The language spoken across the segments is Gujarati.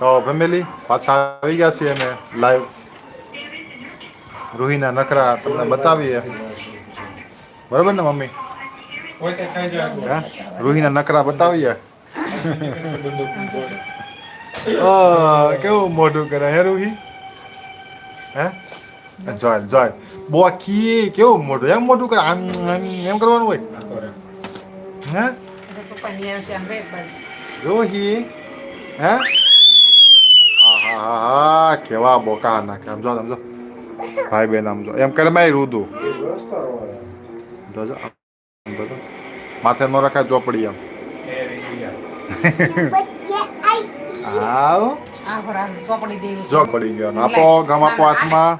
તો ફેમિલી પાછા આવી ગયા છીએ અમે લાઈવ રૂહીના નખરા તમને બતાવીએ. બરાબર ને મમ્મી? કોઈ તે ખાઈ રૂહીના નખરા બતાવીએ. કેવું મોઢું કરે હે રૂહી? હે? જોય જોય. બોકી કેવું મોઢું? એમ મોઢું કરે આમ એમ કરવાનું હોય? હે. રોહી હે? હા કેવા બોકા નાખ્યા સમજો સમજો ભાઈ બેન સમજો એમ કરે મેં રૂદું. જોજો માથે નો રખાય ચોપડી એમ. આવ. જો ગયો. આપો ગમ આપો હાથમાં.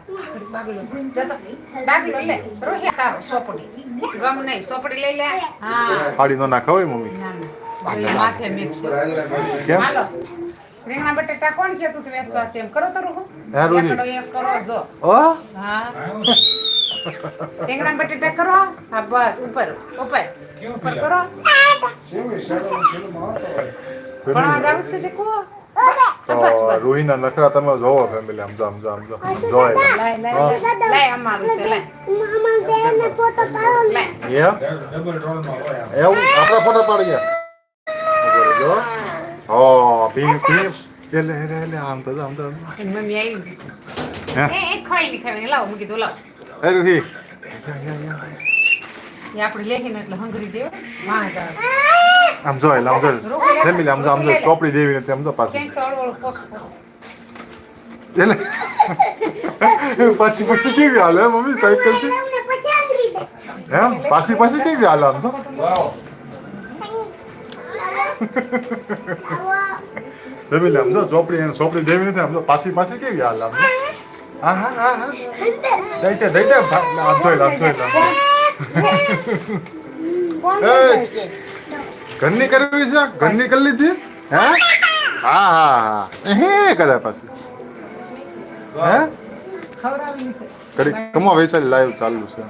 હાડી નો નાખાવ મમ્મી. કેમ? રીંગણા બટેટા કોણ કેતું તું વેસવાસ એમ? કરો તો રૂહુ? હે, એકડો એક કરો જો. ઓ? હા. રીંગણા બટેટા કરો? હા બસ ઉપર ઉપર. ઉપર કરો. ભણવા જાવ છે દેખો રોહિના નખરા તમે જોવો ફેમિલી સમજો સમજો જો જોય. લાય લાય અમારું છે લાય. લાય એમ ડબલ રોલમાં હોય આમ. એવું? આપણે ફોટો પાડી ગયા. જો હો પી પી એટલે એટલે એટલે આમ તો આમ તો મમ્મી આવી હે એ ખાઈ નહીં ખાઈ લાવ મૂકી દો લાવ એ રૂહી એ આપણે લેખીને એટલે હંગરી દેવો વાહ જાવ આમ જો એટલે આમ જો ફેમિલી આમ જો આમ જો ચોપડી દેવી નથી આમ જો પાછી કેમ તો અળવળ પોસ એટલે પાછી પાછી કેવી હાલે મમ્મી સાયકલથી એમ પાછી પાછી કેવી હાલે આમ જો ફેમિલી આમ જો ચોપડી એને ચોપડી દેવી નથી આમ જો પાછી પાછી કેવી ગયા આમ. હા હા હા હા. દઈ દે દઈ દે ભા- જોઈ લે જોઈ ઘરની કરવી છે? ઘરની કરી લીધી? હે? હા હા હા. હે કરે પાછું. હે? કરી કમો વૈશાલી લાઈવ ચાલુ છે.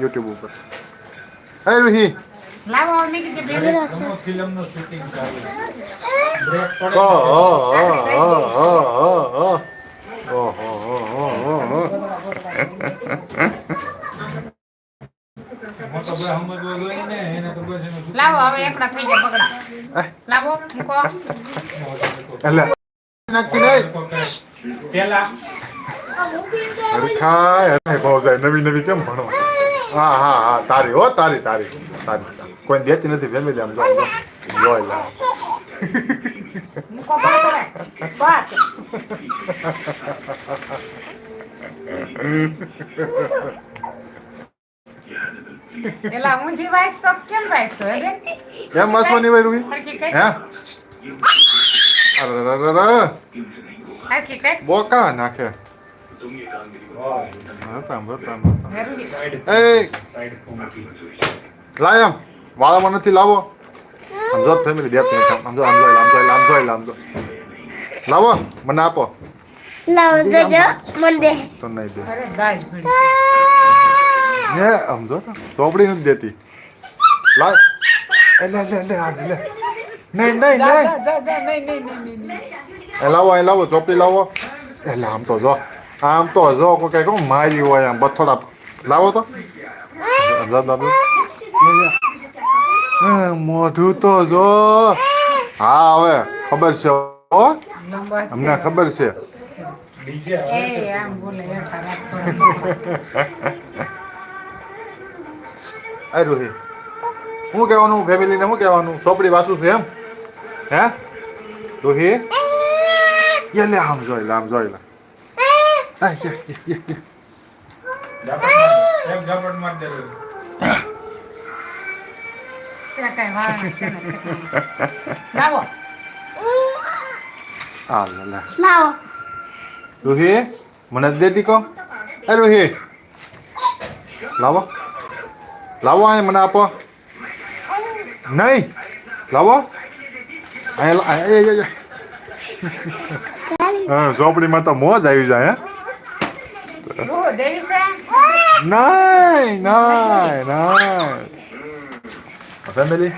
યુટ્યુબ ઉપર. હે રૂહી. લાવો અમે કીધું ભેગું રાખો ફિલ્મનું શૂટિંગ નવી નવી કેમ ભણવા? હા હા હા તારી હો તારી તારી. તારી કોઈ દેતી નથી ફેમિલી આમ જો. જોઈ લે. એલા ઊંધી વાઈસ તો કેમ વાઈસો હે કેમ વાસવાની હોય રૂહી? હે. હરખી કઈ? બોકા નાખે. લાયમ વાળામાં નથી લાવો. સમજો ફેમિલી બે સમજો સમજો સમજો સમજો લાવો. મને આપો. લાવો જો મને દે. તો નહીં દે. અરે ગાજ પડી હે? સમજો તો. ચોપડી નથી દેતી. લા એ લે લે આ લે. નહીં નહીં નહીં. નહીં નહીં નહીં લાવો એ લાવો. ચોપડી લાવો. એટલે આમ તો જો. આમ તો જો કોઈ કઈ કહું મારી હોય આમ બથોડા લાવો તો મોઢું તો જો હા હવે ખબર છે અમને ખબર છે ડીજે એ આમ બોલે હેઠા રાખતો આ રૂહી શું કહેવાનું ફેમિલીને શું કહેવાનું ચોપડી વાસું છું એમ હે રોહી એટલે લે આમ જોઈ લે આમ જોઈ લે રૂહી મને દેતી કહો એ રૂહી. લાવો. લાવો અહીં મને આપો. નહીં. લાવો. ઝોપડીમાં તો મોજ આવી જાય હે? નહીં નહીં નહીં ફેમિલી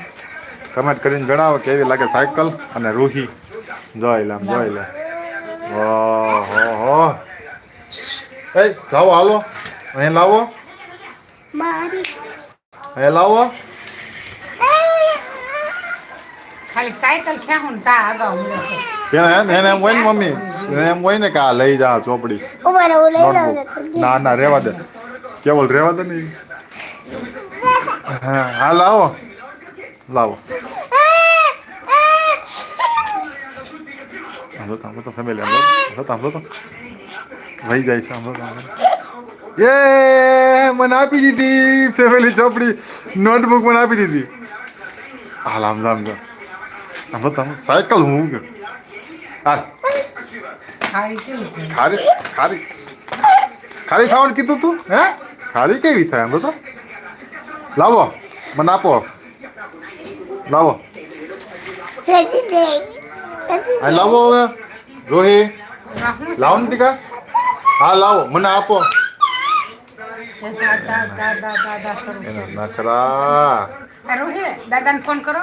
કમેન્ટ કરીને જણાવો કેવી લાગે સાયકલ અને રૂહી? જોઈ લે જોઈ લે ઓહો હો એ લાવો હાલો. અહીં લાવો. મારી અહીં લાવો. ખાલી સાયકલ ને તા અગાઉ મળે છે. પેલા એને એને એમ હોય ને મમ્મી એમ હોય ને કે આ લઈ જા ચોપડી. ના ના રેવા દે. કેવલ રેવા દે ને હા હા લાવો. લાવો. તો આમ તો ફેમિલી તો આમ તો. વહી જાય છે આમ એ મને આપી દીધી ફેમિલી ચોપડી. નોટબુક મને આપી દીધી. હાલ આમ જામ આમ તો આમ સાયકલ હું કે હાલ ખાલી કેવી છે ખારી ખારી ખારી ખાવાનું કીધું તું હે ખારી કેવી થાય એમ તો લાવો મને આપો લાવો રેડી દે રેડી આ લાવો હવે રોહી આ હું લાવો ને ટીકા હા લાવો મને આપો છે? દાદા દાદા દાદા કરું છું. એના નખરા આ રોહિત દાદાને ફોન કરો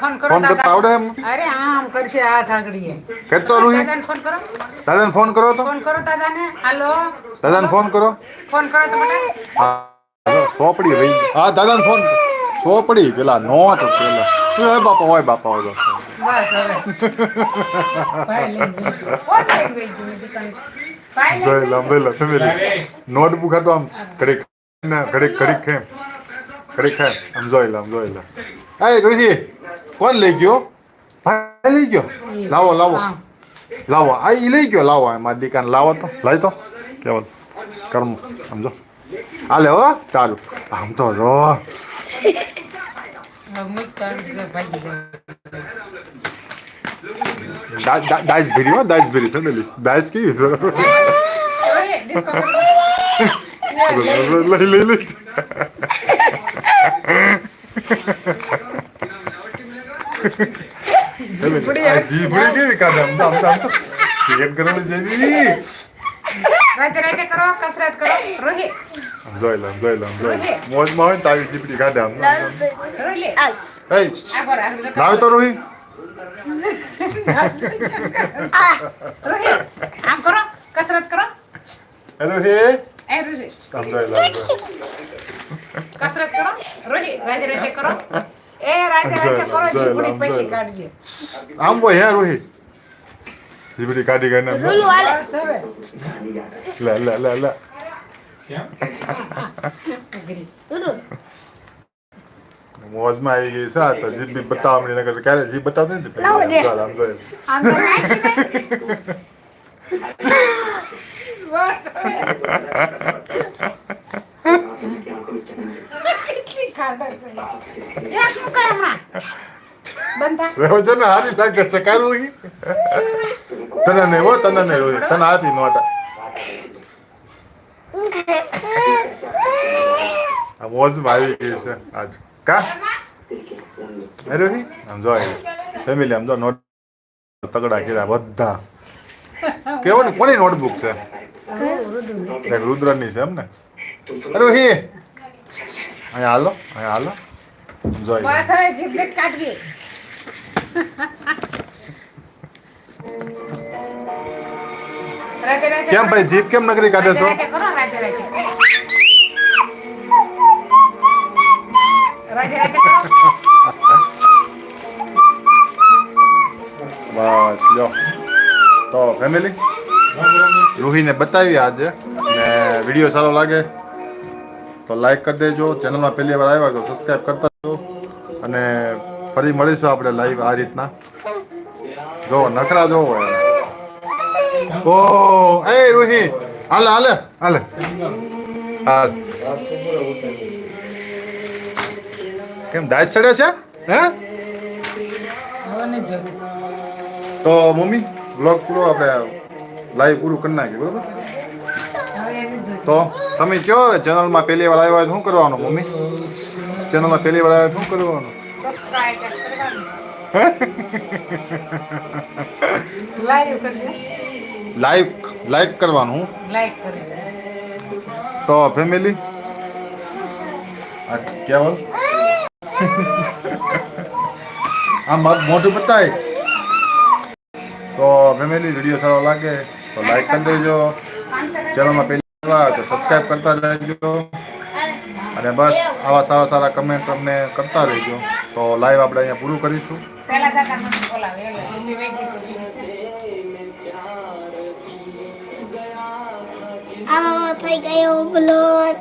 ફોન કરો ફોન કરતા આવડે એમ? અરે આમ કરશે હાથ આગળીએ કરતો રૂહી દાદાને ફોન કરો. દાદાને ફોન કરો તો? ફોન કરો દાદાને. હાલો. દાદાને ફોન કરો. ફોન કરો તો મને. સોપડી રહી. હા દાદાને ફોન સોપડી પેલા નોટ પેલા. એ બાપા હોય બાપા હોય બાપા તું નોટબુક હતો આમ ઘડીક ને ઘડીક ઘડીક ખેમ ઘડીક ખેમ આમ જોઈ લા આમ જોઈ લા. એ રોહિત કોણ લઈ ગયો? ભાઈ લઈ ગયો? લાવો લાવો. લાવો. આ ઈ લઈ ગયો. લાવો. મારી દીકાને લાવો તો. લાવી તો. કેવલ કર્મ સમજો હાલે હો. તારું આમ તો જો. દાઈસ ભરી હો. દાઈસ ભરી ફેમિલી દાઈસ કેવી. લઈ લઈ લઈ. જીભડી કેવી કાઢે આમ આમ આમ તો. ક્રિકેટ કરવાની જેવી રાતે રાતે કરો. કસરત કરો. આમ જોઈ લે આમ જોઈ લે આમ જોઈ મોજમાં હોય ને જીભડી કાઢે આમ આગળ આગળ લાવ તો રોહી. રોહિત આમ કરો. કસરત કરો. હેલો હે એ. કસરત રાતે રાતે કરો. એ રાતે રાતે કરો જીબડી લો. કાઢજે. આમ હોય હે રોહી? જીબડી કાઢી ગઈ ને રૂલું હાલે. લે લે લે લે. મોજમાં આવી ગઈ છે તો જીભ બી બતાવવાની નકર ક્યારે જીભ બતાવતી નથી ચાલ આમ જોઈ. આમ તો નાખી દે. બસ હવે. કેટલી ખાધા છે. એક મૂકાય હમણાં. બંધ. રેવો છે ને હારી લાગે કાલ રોહી તને નહીં હો તને નહીં રોહી તને હાથી નોટા આ મોજમાં આવી ગઈ છે આજ. કા? અરે આમ જો ફેમિલી આમ જો નોટ તગડા કીધા બધા. કેવો ને કોની નોટબુક છે? રુદ્રની છે એમ ને? અરે રોહી અહીંયા હાલો અહીં હાલો. જોઈ બસ હવે જીભ કાઢવી કેમ ભાઈ જીભ કેમ નકરી કાઢે છો? બસ લ્યો તો ફેમિલી રૂહીને બતાવી આજે. ને વીડિયો સારો લાગે? તો લાઈક કરી દેજો. ચેનલમાં પહેલી વાર આવ્યા તો સબસ્ક્રાઈબ કરતા જો અને ફરી મળીશું આપણે લાઈવ આ રીતના. જો, નખરા જોવો ઓ, એ રૂહી. હાલે હાલે હાલે. હા. કેમ દાજ ચડે છે? હે? તો મમ્મી બ્લોગ પૂરો આપણે લાઈવ પૂરું કરી નાખીએ, બરોબર? તો તમે કયો ચેનલમાં પહેલી વાર આવ્યા શું કરવાનું મમ્મી? ચેનલમાં પહેલી વાર આવ્યા શું કરવાનું? લાઈક લાઈક કરવાનું. લાઈક તો ફેમિલી આ કેવલ આ મોઢું બતાય. તો ફેમિલી વીડિયો સારો લાગે તો લાઈક કરી દેજો. ચેનલમાં પહેલી તો સબસ્ક્રાઈબ કરતા રહેજો. અને બસ આવા સારા સારા કમેન્ટ અમને કરતા રહેજો. તો લાઈવ આપણે અહીંયા પૂરું કરીશું. થઈ ગયો બ્લોડ